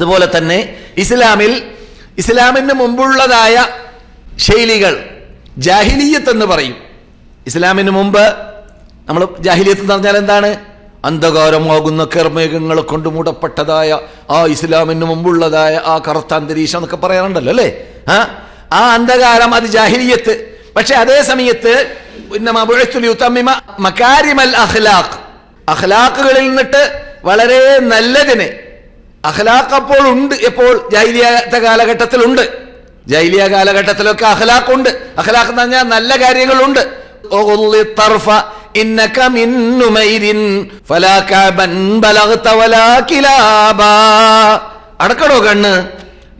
അതുപോലെ തന്നെ ഇസ്ലാമിൽ ഇസ്ലാമിന് മുമ്പുള്ളതായ ശൈലികൾ ജാഹിലീയത്ത് എന്ന് പറയും. ഇസ്ലാമിന് മുമ്പ് നമ്മൾ ജാഹിലിയത്ത് എന്ന് പറഞ്ഞാൽ എന്താണ്? അന്ധകാരമാകുന്ന കർമ്മേഘങ്ങൾ കൊണ്ട് മൂടപ്പെട്ടതായ ആ ഇസ്ലാമിന് മുമ്പുള്ളതായ ആ കറുത്ത അന്തരീക്ഷം എന്നൊക്കെ പറയാറുണ്ടല്ലോ അല്ലേ? ആ ആ അന്ധകാരം അത് ജാഹിലിയത്ത്. പക്ഷെ അതേ സമയത്ത് മകാരിമൽ അഖ്ലാഖ്. അഖ്ലാഖുകളിൽ നിന്നിട്ട് വളരെ നല്ലതിന് അഖ്ലാഖ് അപ്പോൾ ഉണ്ട്. എപ്പോൾ ജൈലിയാത്ത കാലഘട്ടത്തിലുണ്ട്. ജൈലിയ കാലഘട്ടത്തിലൊക്കെ അഖ്ലാഖുണ്ട്. അഖ്ലാഖ് എന്ന് പറഞ്ഞാൽ നല്ല കാര്യങ്ങളുണ്ട്. അടക്കടോ കണ്ണ്.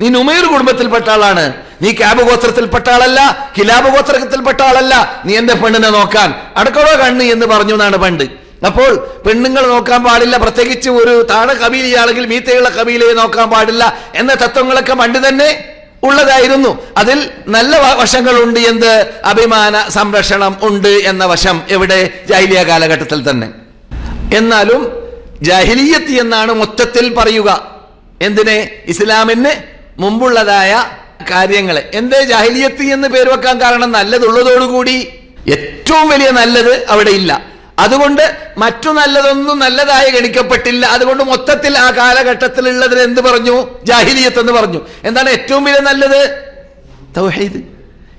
നീ നുമൈർ കുടുംബത്തിൽപ്പെട്ട ആളാണ്. നീ ക്യാബ് ഗോത്രത്തിൽപ്പെട്ട ആളല്ല കിലാബ് ഗോത്രത്തിൽപ്പെട്ട ആളല്ല. നീ എന്റെ പെണ്ണിനെ നോക്കാൻ. അടക്കടോ കണ്ണ് എന്ന് പറഞ്ഞു എന്നാണ് പണ്ട്. അപ്പോൾ പെണ്ണുങ്ങൾ നോക്കാൻ പാടില്ല പ്രത്യേകിച്ച് ഒരു താഴെ കബീലയാണെങ്കിൽ മീത്തയുള്ള കബീലയെ നോക്കാൻ പാടില്ല എന്ന തത്വങ്ങളൊക്കെ പണ്ട് തന്നെ ഉള്ളതായിരുന്നു. അതിൽ നല്ല വശങ്ങളുണ്ട് എന്ത്? അഭിമാന സംരക്ഷണം ഉണ്ട് എന്ന വശം എവിടെ? ജൈലിയ കാലഘട്ടത്തിൽ തന്നെ. എന്നാലും ജാഹിലിയത്ത് എന്നാണ് മൊത്തത്തിൽ പറയുക. എന്തിനെ? ഇസ്ലാമിന് മുമ്പുള്ളതായ കാര്യങ്ങളെ. എന്തേ ജാഹിലിയത്ത് എന്ന് പേര് വെക്കാൻ കാരണം നല്ലതുള്ളതോടുകൂടി ഏറ്റവും വലിയ നല്ലത് അവിടെ ഇല്ല. അതുകൊണ്ട് മറ്റു നല്ലതൊന്നും നല്ലതായി ഗണിക്കപ്പെട്ടില്ല. അതുകൊണ്ട് മൊത്തത്തിൽ ആ കാലഘട്ടത്തിലുള്ളതിന് എന്ത് പറഞ്ഞു? ജാഹിലിയത്ത് എന്ന് പറഞ്ഞു. എന്താണ് ഏറ്റവും വലിയ നല്ലത്? തൗഹീദ്.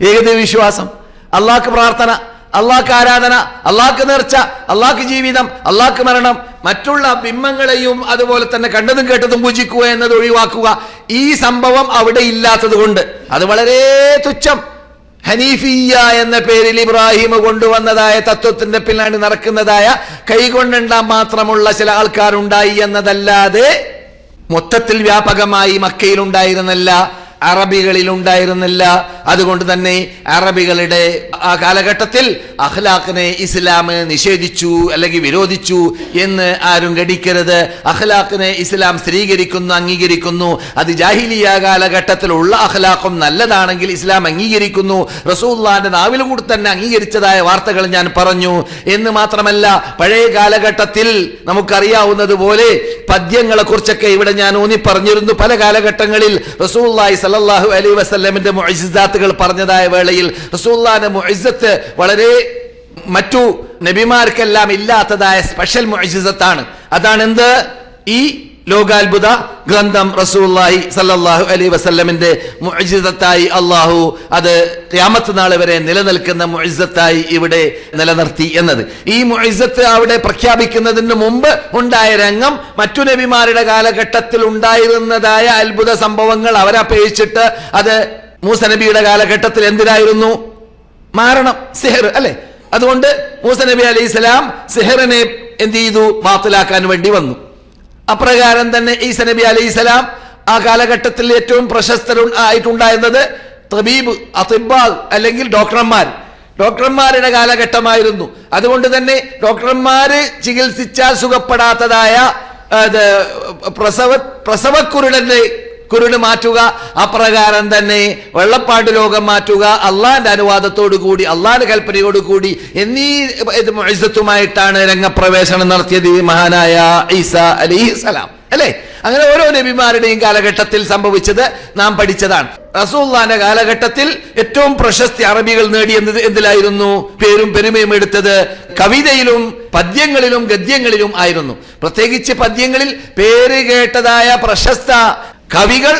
ഏകദൈവ വിശ്വാസം. അള്ളാഹ്ക്ക് പ്രാർത്ഥന അള്ളാഹ്ക്ക് ആരാധന അള്ളാഹ്ക്ക് നേർച്ച അള്ളാഹ്ക്ക് ജീവിതം അള്ളാഹ്ക്ക് മരണം. മറ്റുള്ള ബിംബങ്ങളെയും അതുപോലെ തന്നെ കണ്ടതും കേട്ടതും പൂജിക്കുക എന്നത് ഒഴിവാക്കുക. ഈ സംഭവം അവിടെ ഇല്ലാത്തത് കൊണ്ട് അത് വളരെ തുച്ഛം. ഹനീഫിയ എന്ന പേരിൽ ഇബ്രാഹിം കൊണ്ടുവന്നതായ തത്വത്തിന്റെ പിന്നാണ് നടക്കുന്നതായ കൈകൊണ്ടെണ്ടാൻ മാത്രമുള്ള ചില ആൾക്കാരുണ്ടായി എന്നതല്ലാതെ മൊത്തത്തിൽ വ്യാപകമായി മക്കയിലുണ്ടായിരുന്നില്ല അറബികളിൽ ഉണ്ടായിരുന്നില്ല അതുകൊണ്ട് തന്നെ അറബികളുടെ ആ കാലഘട്ടത്തിൽ അഖ്ലാഖിനെ ഇസ്ലാം നിഷേധിച്ചു അല്ലെങ്കിൽ വിരോധിച്ചു എന്ന് ആരും ഗടിക്കരുത് അഖ്ലാഖിനെ ഇസ്ലാം സ്ഥിരീകരിക്കുന്നു അംഗീകരിക്കുന്നു. അത് ജാഹിലിയ കാലഘട്ടത്തിലുള്ള അഖ്ലാഖും നല്ലതാണെങ്കിൽ ഇസ്ലാം അംഗീകരിക്കുന്നു. റസൂല്ലാന്റെ നാവിൽ കൂടി തന്നെ അംഗീകരിച്ചതായ വാർത്തകൾ ഞാൻ പറഞ്ഞു. എന്ന് മാത്രമല്ല പഴയ കാലഘട്ടത്തിൽ നമുക്കറിയാവുന്നത് പോലെ പദ്യങ്ങളെ കുറിച്ചൊക്കെ ഇവിടെ ഞാൻ ഊന്നി പറഞ്ഞിരുന്നു പല കാലഘട്ടങ്ങളിൽ റസൂല്ലായി സലഹു അലൈഹി വസല്ലമിന്റെ മുഅ്ജിസാത്തുകൾ പറഞ്ഞതായ വേളയിൽ റസൂല്ലാന്റെ മുഅ്ജിസത്ത് വളരെ മറ്റു നബിമാർക്കെല്ലാം ഇല്ലാത്തതായ സ്പെഷ്യൽ മുഅ്ജിസത്താണ് അതാണ് എന്ത്? ഈ ലോകാത്ഭുത ഗ്രന്ഥം റസൂല്ലായി സല്ലാഹു അലൈഹി വസല്ലമിന്റെ മുഅ്ജിസത്തായി അള്ളാഹു അത് രാമത്ത് നാൾ വരെ നിലനിൽക്കുന്ന മുഅ്ജിസത്തായി ഇവിടെ നിലനിർത്തി എന്നത്. ഈ മുഅ്ജിസത്ത് അവിടെ പ്രഖ്യാപിക്കുന്നതിന് മുമ്പ് ഉണ്ടായ രംഗം മറ്റു നബിമാരുടെ കാലഘട്ടത്തിൽ ഉണ്ടായിരുന്നതായ അത്ഭുത സംഭവങ്ങൾ അവരപേക്ഷിച്ചിട്ട് അത് മൂസ നബിയുടെ കാലഘട്ടത്തിൽ എന്തിനായിരുന്നു? മാരണം സിഹർ അല്ലെ? അതുകൊണ്ട് മൂസ നബി അലൈഹി സ്വലാം സിഹറിനെ എന്ത് ചെയ്തു? ബാത്തിലാക്കാൻ വേണ്ടി വന്നു. അപ്രകാരം തന്നെ ഈസ നബി അലൈഹി ആ കാലഘട്ടത്തിൽ ഏറ്റവും പ്രശസ്തരു ആയിട്ടുണ്ടായിരുന്നത് തബീബ് അതിബാൽ അല്ലെങ്കിൽ ഡോക്ടർമാർ. ഡോക്ടർമാരുടെ കാലഘട്ടമായിരുന്നു. അതുകൊണ്ട് തന്നെ ഡോക്ടർമാര് ചികിത്സിച്ചാൽ സുഖപ്പെടാത്തതായ പ്രസവ പ്രസവക്കുരുടന്റെ കുരുട് മാറ്റുക. അപ്രകാരം തന്നെ വെള്ളപ്പാട് ലോകം മാറ്റുക. അള്ളാന്റെ അനുവാദത്തോടു കൂടി അള്ളാന്റെ കൽപ്പനയോടു കൂടി എന്നീ ഇസത്തുമായിട്ടാണ് രംഗപ്രവേശനം നടത്തിയത് മഹാനായ ഈസ അലിസ്ലാം സലാം അല്ലേ? അങ്ങനെ ഓരോ നബിമാരുടെയും കാലഘട്ടത്തിൽ സംഭവിച്ചത് നാം പഠിച്ചതാണ്. റസൂള്ളാന്റെ കാലഘട്ടത്തിൽ ഏറ്റവും പ്രശസ്തി അറബികൾ നേടിയത് എന്തിലായിരുന്നു? പേരും പെരുമയും എടുത്തത് കവിതയിലും പദ്യങ്ങളിലും ഗദ്യങ്ങളിലും ആയിരുന്നു. പ്രത്യേകിച്ച് പദ്യങ്ങളിൽ പേര് കേട്ടതായ പ്രശസ്ത കവികൾ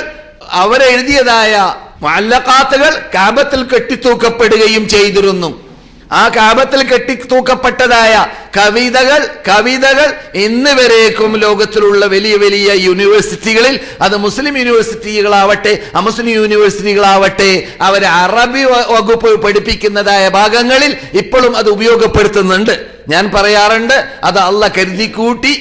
അവരെഴുതിയതായ മല്ലക്കാത്തുകൾ കാബത്തിൽ കെട്ടിത്തൂക്കപ്പെടുകയും ചെയ്തിരുന്നു. ആ കാബത്തിൽ കെട്ടിത്തൂക്കപ്പെട്ടതായ കവിതകൾ കവിതകൾ ഇന്ന് വരേക്കും ലോകത്തിലുള്ള വലിയ വലിയ യൂണിവേഴ്സിറ്റികളിൽ അത് മുസ്ലിം യൂണിവേഴ്സിറ്റികളാവട്ടെ അമുസ്ലിം യൂണിവേഴ്സിറ്റികളാവട്ടെ അവർ അറബി വകുപ്പ് പഠിപ്പിക്കുന്നതായ ഭാഗങ്ങളിൽ ഇപ്പോഴും അത് ഉപയോഗപ്പെടുത്തുന്നുണ്ട്. ഞാൻ പറയാറുണ്ട് അത് അള്ള കരുതി കൂട്ടി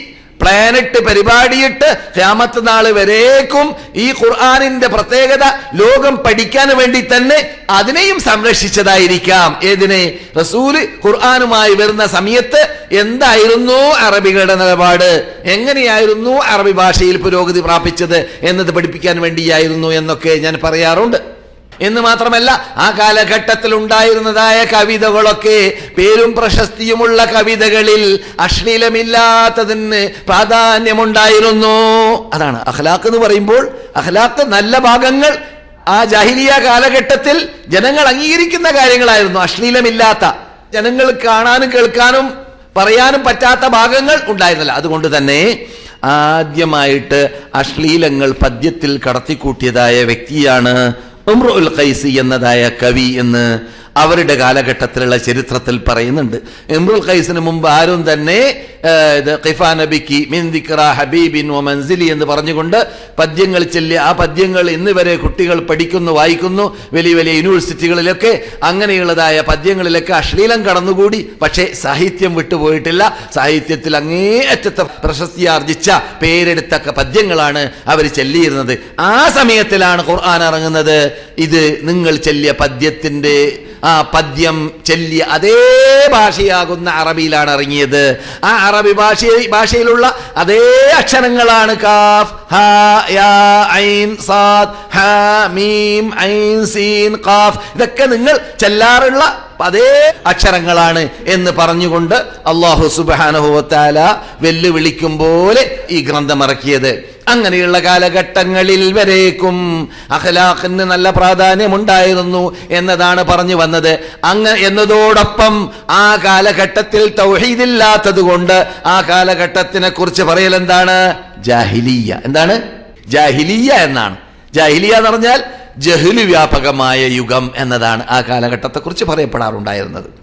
പ്ലാനറ്റ് പരിപാടിയിട്ട് ക്യാമത്ത് നാൾ വരേക്കും. ഈ ഖുർആാനിന്റെ പ്രത്യേകത ലോകം പഠിക്കാൻ വേണ്ടി തന്നെ അതിനെയും സംരക്ഷിച്ചതായിരിക്കാം. ഏതിനെ? റസൂൽ ഖുർആാനുമായി വരുന്ന സമയത്ത് എന്തായിരുന്നു അറബികളുടെ നിലപാട്? എങ്ങനെയായിരുന്നു അറബി ഭാഷയിൽ പുരോഗതി പ്രാപിച്ചത്? എന്നത് പഠിപ്പിക്കാൻ വേണ്ടിയായിരുന്നു എന്നൊക്കെ ഞാൻ പറയാറുണ്ട്. എന്ന് മാത്രമല്ല ആ കാലഘട്ടത്തിൽ ഉണ്ടായിരുന്നതായ കവിതകളൊക്കെ പേരും പ്രശസ്തിയുമുള്ള കവിതകളിൽ അശ്ലീലമില്ലാത്തതിന് പ്രാധാന്യമുണ്ടായിരുന്നു. അതാണ് അഖ്ലാഖ് എന്ന് പറയുമ്പോൾ അഖ്ലാഖ് നല്ല ഭാഗങ്ങൾ ആ ജാഹിലിയ കാലഘട്ടത്തിൽ ജനങ്ങൾ അംഗീകരിക്കുന്ന കാര്യങ്ങളായിരുന്നു. അശ്ലീലമില്ലാത്ത ജനങ്ങൾ കാണാനും കേൾക്കാനും പറയാനും പറ്റാത്ത ഭാഗങ്ങൾ ഉണ്ടായിരുന്നില്ല. അതുകൊണ്ട് തന്നെ ആദ്യമായിട്ട് അശ്ലീലങ്ങൾ പദ്യത്തിൽ കടത്തിക്കൂട്ടിയതായ വ്യക്തിയാണ് ഉമ്രുൽ ഖൈസി എന്നതായ കവി എന്ന് അവരുടെ കാലഘട്ടത്തിലുള്ള ചരിത്രത്തിൽ പറയുന്നുണ്ട്. ഇമ്രുൽ ഖൈസിന് മുമ്പ് ആരും തന്നെ ഇത് ഖിഫാ നബിക്ക് മിൻ ദിക്റ ഹബീബിൻ ഒ മൻസിലി എന്ന് പറഞ്ഞുകൊണ്ട് പദ്യങ്ങൾ ചൊല്ലി ആ പദ്യങ്ങൾ ഇന്ന് വരെ കുട്ടികൾ പഠിക്കുന്നു വായിക്കുന്നു വലിയ വലിയ യൂണിവേഴ്സിറ്റികളിലൊക്കെ. അങ്ങനെയുള്ളതായ പദ്യങ്ങളിലൊക്കെ അശ്ലീലം കടന്നുകൂടി. പക്ഷേ സാഹിത്യം വിട്ടുപോയിട്ടില്ല സാഹിത്യത്തിൽ അങ്ങേയറ്റത്തെ പ്രശസ്തി ആർജിച്ച പേരെടുത്ത പദ്യങ്ങളാണ് അവർ ചെല്ലിയിരുന്നത്. ആ സമയത്തിലാണ് ഖുർആൻ ഇറങ്ങുന്നത്. ഇത് നിങ്ങൾ ചെല്ലിയ പദ്യത്തിന്റെ ആ പദ്യം ചെല്ലിയ അതേ ഭാഷയാകുന്ന അറബിയിലാണ് ഇറങ്ങിയത്. ആ അറബി ഭാഷ ഭാഷയിലുള്ള അതേ അക്ഷരങ്ങളാണ് കാഫ് ഹാ യാ ഐൻ മീം ഐൻ സീൻ കാഫ്. ഇതൊക്കെ നിങ്ങൾ ചെല്ലാറുള്ള അതേ അക്ഷരങ്ങളാണ് എന്ന് പറഞ്ഞുകൊണ്ട് അള്ളാഹു സുബാനുഭവത്താല വെല്ലുവിളിക്കും പോലെ ഈ ഗ്രന്ഥം ഇറക്കിയത്. അങ്ങനെയുള്ള കാലഘട്ടങ്ങളിൽ വരേക്കും അഖലാഖിന് നല്ല പ്രാധാന്യമുണ്ടായിരുന്നു എന്നതാണ് പറഞ്ഞു വന്നത്. അങ്ങ് എന്നതോടൊപ്പം ആ കാലഘട്ടത്തിൽ തൗഹീദില്ലാത്തത് കൊണ്ട് ആ കാലഘട്ടത്തിനെ കുറിച്ച് പറയൽ എന്താണ്? ജാഹിലിയ. എന്താണ്? ജാഹിലിയ എന്നാണ്. ജാഹിലിയ എന്ന് പറഞ്ഞാൽ ജഹ്ലു വ്യാപകമായ യുഗം എന്നതാണ് ആ കാലഘട്ടത്തെക്കുറിച്ച് പറയപ്പെടാറുണ്ടായിരുന്നത്.